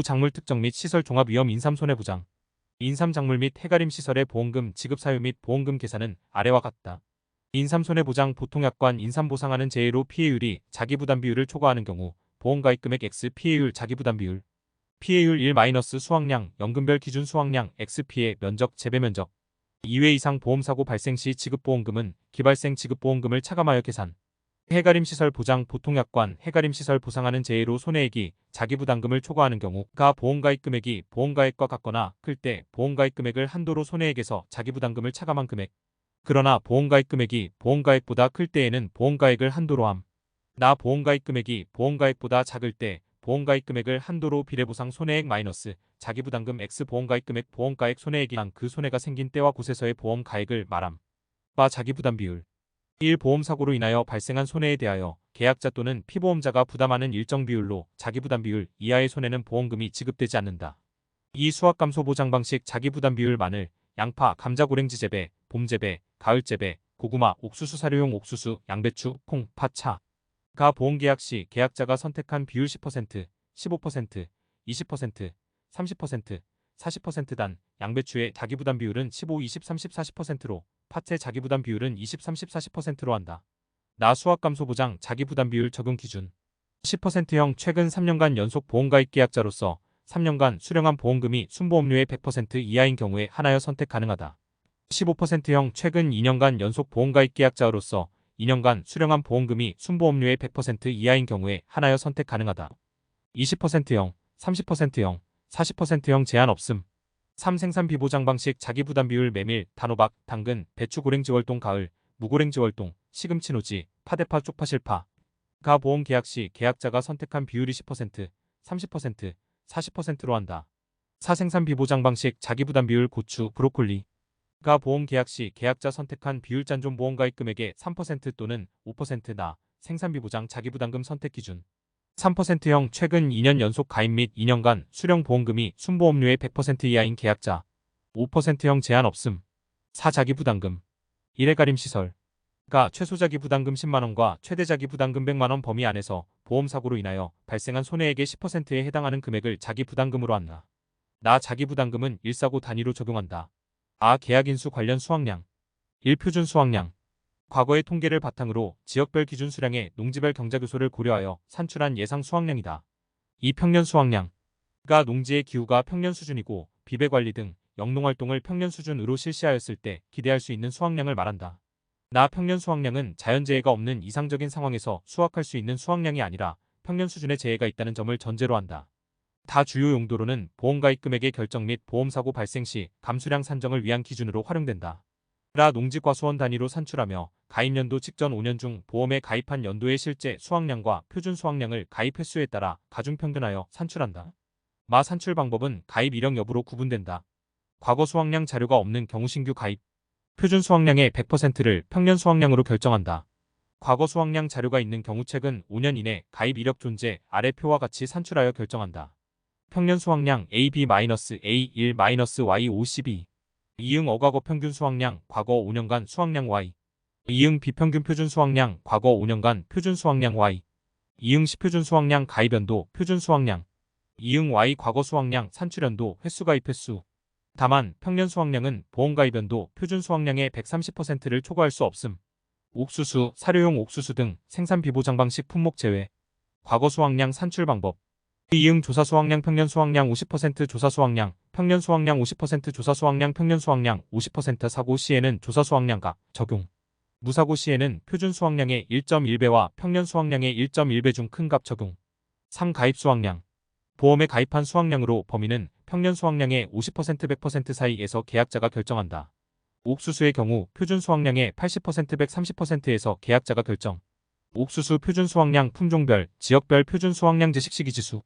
보호작물 특정 및 시설 종합 위험 인삼 손해보장. 인삼 작물 및 해가림 시설의 보험금 지급 사유 및 보험금 계산은 아래와 같다. 인삼 손해보장 보통약관 인삼 보상하는 재해로 피해율이 자기부담 비율을 초과하는 경우 보험가입 금액 X 피해율 자기부담 비율. 피해율 1 마이너스 수확량 연금별 기준 수확량 X 피해 면적 재배 면적. 2회 이상 보험사고 발생 시 지급보험금은 기발생 지급보험금을 차감하여 계산 해가림 시설 보장 보통약관 해가림 시설 보상하는 재해로 손해액이 자기부담금을 초과하는 경우 가 보험가입 금액이 보험가액과 같거나 클 때 보험가입 금액을 한도로 손해액에서 자기부담금을 차감한 금액 그러나 보험가입 금액이 보험가액보다 클 때에는 보험가액을 한도로 함. 나 보험가입 금액이 보험가액보다 작을 때 보험가입 금액을 한도로 비례보상 손해액 마이너스 자기부담금 X 보험가입 금액 보험가액 손해액이랑 그 손해가 생긴 때와 곳에서의 보험가액을 말함. 바 자기부담 비율 1. 보험사고로 인하여 발생한 손해에 대하여 계약자 또는 피보험자가 부담하는 일정 비율로 자기부담 비율 이하의 손해는 보험금이 지급되지 않는다. 2. 수확 감소 보장 방식 자기부담 비율 마늘, 양파, 감자 고랭지 재배, 봄 재배, 가을 재배, 고구마, 옥수수 사료용 옥수수, 양배추, 콩, 파, 차. 가 보험 계약 시 계약자가 선택한 비율 10%, 15%, 20%, 30%, 40%단 양배추의 자기부담 비율은 15, 20, 30, 40%로 팥의 자기부담 비율은 20, 30, 40%로 한다. 나 수확감소 보장 자기부담 비율 적용 기준 10%형 최근 3년간 연속 보험가입 계약자로서 3년간 수령한 보험금이 순보험료의 100% 이하인 경우에 하나여 선택 가능하다. 15%형 최근 2년간 연속 보험가입 계약자로서 2년간 수령한 보험금이 순보험료의 100% 이하인 경우에 하나여 선택 가능하다. 20%형, 30%형, 40%형 제한 없음. 3. 생산 비보장 방식 자기 부담 비율 메밀, 단호박, 당근, 배추 고랭지 월동 가을, 무고랭지 월동, 시금치 노지, 파대파 쪽파 실파. 가 보험 계약 시 계약자가 선택한 비율이 10%, 30%, 40%로 한다. 4. 생산 비보장 방식 자기 부담 비율 고추, 브로콜리. 가 보험 계약 시 계약자 선택한 비율 짠존 보험가입 금액의 3% 또는 5%나 생산비 보장 자기부담금 선택 기준 3%형 최근 2년 연속 가입 및 2년간 수령 보험금이 순보험료의 100% 이하인 계약자 5%형 제한 없음 4. 자기부담금 1회 가림 시설 가 최소 자기부담금 10만원과 최대 자기부담금 100만원 범위 안에서 보험사고로 인하여 발생한 손해액의 10%에 해당하는 금액을 자기부담금으로 한다. 나 자기부담금은 일사고 단위로 적용한다. 아 계약인수 관련 수확량 1표준 수확량 과거의 통계를 바탕으로 지역별 기준 수량의 농지별 경작요소를 고려하여 산출한 예상 수확량이다. 2 평년 수확량 가 농지의 기후가 평년 수준이고 비배 관리 등 영농활동을 평년 수준으로 실시하였을 때 기대할 수 있는 수확량을 말한다. 나 평년 수확량은 자연재해가 없는 이상적인 상황에서 수확할 수 있는 수확량이 아니라 평년 수준의 재해가 있다는 점을 전제로 한다. 다 주요 용도로는 보험가입 금액의 결정 및 보험사고 발생 시 감수량 산정을 위한 기준으로 활용된다. 라 농지과수원 단위로 산출하며 가입 연도 직전 5년 중 보험에 가입한 연도의 실제 수확량과 표준 수확량을 가입 횟수에 따라 가중평균하여 산출한다. 마 산출 방법은 가입 이력 여부로 구분된다. 과거 수확량 자료가 없는 경우 신규 가입, 표준 수확량의 100%를 평년 수확량으로 결정한다. 과거 수확량 자료가 있는 경우 최근 5년 이내 가입 이력 존재 아래 표와 같이 산출하여 결정한다. 평년 수확량 AB-A1-Y52 이응 어과거 평균 수확량 과거 5년간 수확량 Y 이응 비 평균 표준 수확량 과거 5년간 표준 수확량 Y. 이응 시 표준 수확량 가입 연도 표준 수확량. 이응 Y 과거 수확량 산출 연도 횟수 가입 횟수. 다만 평년 수확량은 보험 가입 연도 표준 수확량의 130%를 초과할 수 없음. 옥수수, 사료용 옥수수 등 생산 비보장 방식 품목 제외. 과거 수확량 산출 방법. 이응 조사 수확량 평년 수확량 50% 조사 수확량 평년 수확량 50% 조사 수확량 평년 수확량 50% 사고 시에는 조사 수확량가 적용 무사고 시에는 표준 수확량의 1.1배와 평년 수확량의 1.1배 중 큰 값 적용 3. 가입 수확량 보험에 가입한 수확량으로 범위는 평년 수확량의 50% 100% 사이에서 계약자가 결정한다. 옥수수의 경우 표준 수확량의 80% 130%에서 계약자가 결정 옥수수 표준 수확량 품종별, 지역별 표준 수확량 제 식시기 지수